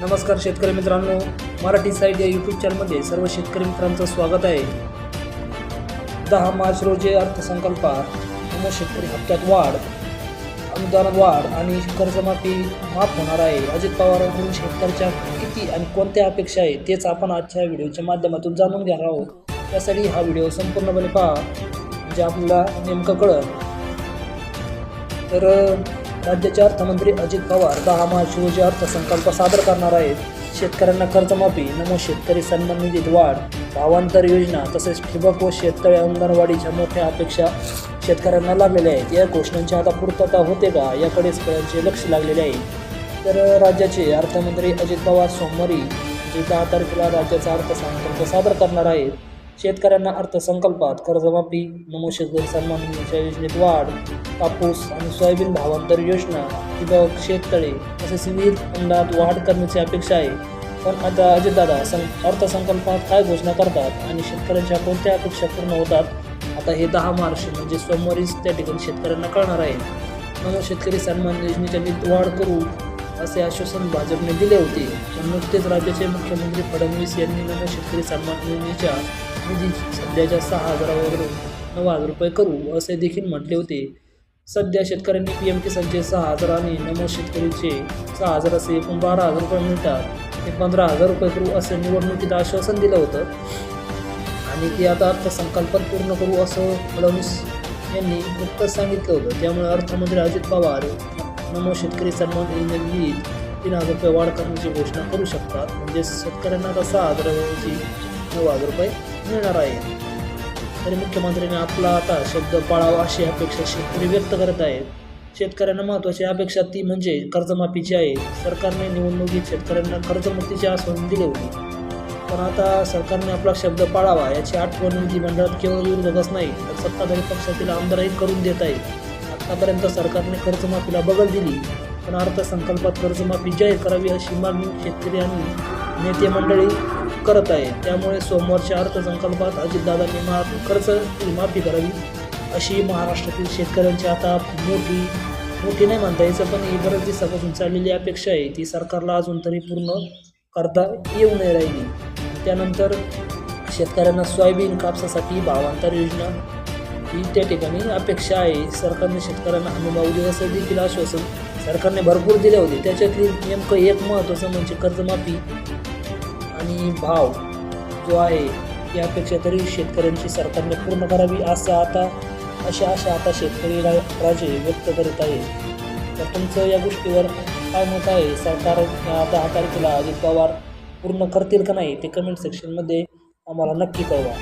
नमस्कार शेतकरी मित्रांनो मराठी साईट या यूट्यूब चॅनलमध्ये सर्व शेतकरी मित्रांचं स्वागत आहे. दहा मार्च रोजी अर्थसंकल्पात नमो शेतकरी हप्त्यात वाढ अनुदानात वाढ आणि कर्जमाफी माफ होणार आहे. अजित पवारांकडून शेतकऱ्याच्या किती आणि कोणत्या अपेक्षा आहेत तेच आपण आजच्या व्हिडिओच्या माध्यमातून जाणून घेणार आहोत. त्यासाठी हा व्हिडिओ संपूर्णपणे पहा म्हणजे आपल्याला नेमकं कळत तर राज्याचे अर्थमंत्री अजित पवार दहा मार्च रोजी अर्थसंकल्प सादर करणार आहेत. शेतकऱ्यांना कर्जमाफी नमो शेतकरी सन्मान निधीत वाढ भावांतर योजना तसेच ठिबक व शेततळे अंगणवाडीच्या मोठ्या अपेक्षा शेतकऱ्यांना लागलेल्या आहेत. या घोषणांची आता पूर्तता होते का याकडे सगळ्यांचे लक्ष लागलेले आहे. तर राज्याचे अर्थमंत्री अजित पवार सोमवारी जे दहा तारखेला राज्याचा अर्थसंकल्प सादर करणार आहेत शेतकऱ्यांना अर्थसंकल्पात कर्जमाफी नमो शेतकरी सन्मान निधीच्या योजनेत वाढ कापूस आणि सोयाबीन भावांतर योजना ठिबक शेततळे तसेच विविध अंदात वाढ करण्याची अपेक्षा आहे. पण आता अजितदादा सं अर्थसंकल्पात काय घोषणा करतात आणि शेतकऱ्यांच्या कोणत्या अपेक्षा पूर्ण होतात? आता हे दहा मार्च म्हणजे सोमवारीच त्या ठिकाणी शेतकऱ्यांना कळणार आहे. नमो शेतकरी सन्मान योजनेच्या निधीत वाढ करू असे आश्वासन भाजपने दिले होते. पण नुकतेच राज्याचे मुख्यमंत्री फडणवीस यांनी नमो शेतकरी सन्मान योजनेच्या निधी सध्याच्या सहा हजारावरून नऊ हजार रुपये करू असे देखील म्हटले होते. सध्या शेतकऱ्यांनी पी एम किसानचे सहा हजार आणि नमो शेतकरीचे सहा हजार असे एकूण बारा हजार रुपये मिळतात. ते पंधरा हजार रुपये करू असे निवडणुकीत आश्वासन दिलं होतं. आणि ते आता अर्थसंकल्प पूर्ण करू असं फडणवीस यांनी नुकतंच सांगितलं होतं. त्यामुळे अर्थमंत्री अजित पवार नमो शेतकरी सन्मान योजनेत तीन हजार रुपये वाढ करण्याची घोषणा करू शकतात. म्हणजे शेतकऱ्यांना आता सहा हजाराऐवजी नऊ हजार रुपये मिळणार आहे. तरी मुख्यमंत्र्यांनी आपला आता शब्द पाळावा अशी अपेक्षा शेतकरी व्यक्त करत आहेत. शेतकऱ्यांना महत्त्वाची अपेक्षा ती म्हणजे कर्जमाफीची आहे. सरकारने निवडणुकीत शेतकऱ्यांना कर्जमुक्तीचे आसवण दिले होते. पण आता सरकारने आपला शब्द पाळावा याची आठवण विधिमंडळात केवळ विरोधकच नाही तर सत्ताधारी पक्षातील आमदारही करून देत आहेत. आतापर्यंत सरकारने कर्जमाफीला बगल दिली पण अर्थसंकल्पात कर्जमाफी जाहीर करावी अशी मागणी शेतकरी आणि नेते मंडळी करत आहे. त्यामुळे सोमवारच्या अर्थसंकल्पात अजितदादांनी मा कर्ज माफी करावी अशी महाराष्ट्रातील शेतकऱ्यांची आता मोठी मोठी नाही म्हणता यायचं पण ही बऱ्याच दिवसापासून चाललेली अपेक्षा आहे. ती सरकारला अजून तरी पूर्ण करता येऊ नये राहिली. त्यानंतर शेतकऱ्यांना सोयाबीन कापसासाठी भावांतर योजना ही त्या ठिकाणी अपेक्षा आहे. सरकारने शेतकऱ्यांना हमीभाव असं देखील आश्वासन सरकारने भरपूर दिले होते. त्याच्यातील नेमकं एक महत्त्वाचं म्हणजे कर्जमाफी आणि भाव जो आहे यापेक्षा अपेक्षा तरी शेतकऱ्यांची सरकारने पूर्ण करावी असं आता अशा आशा आता शेतकरी रा राजे व्यक्त करीत आहे. तर तुमचं या गोष्टीवर काय मत आहे? सरकार आता दहा तारखेला अजित पवार पूर्ण करतील का नाही ते कमेंट सेक्शनमध्ये आम्हाला नक्की कळवा.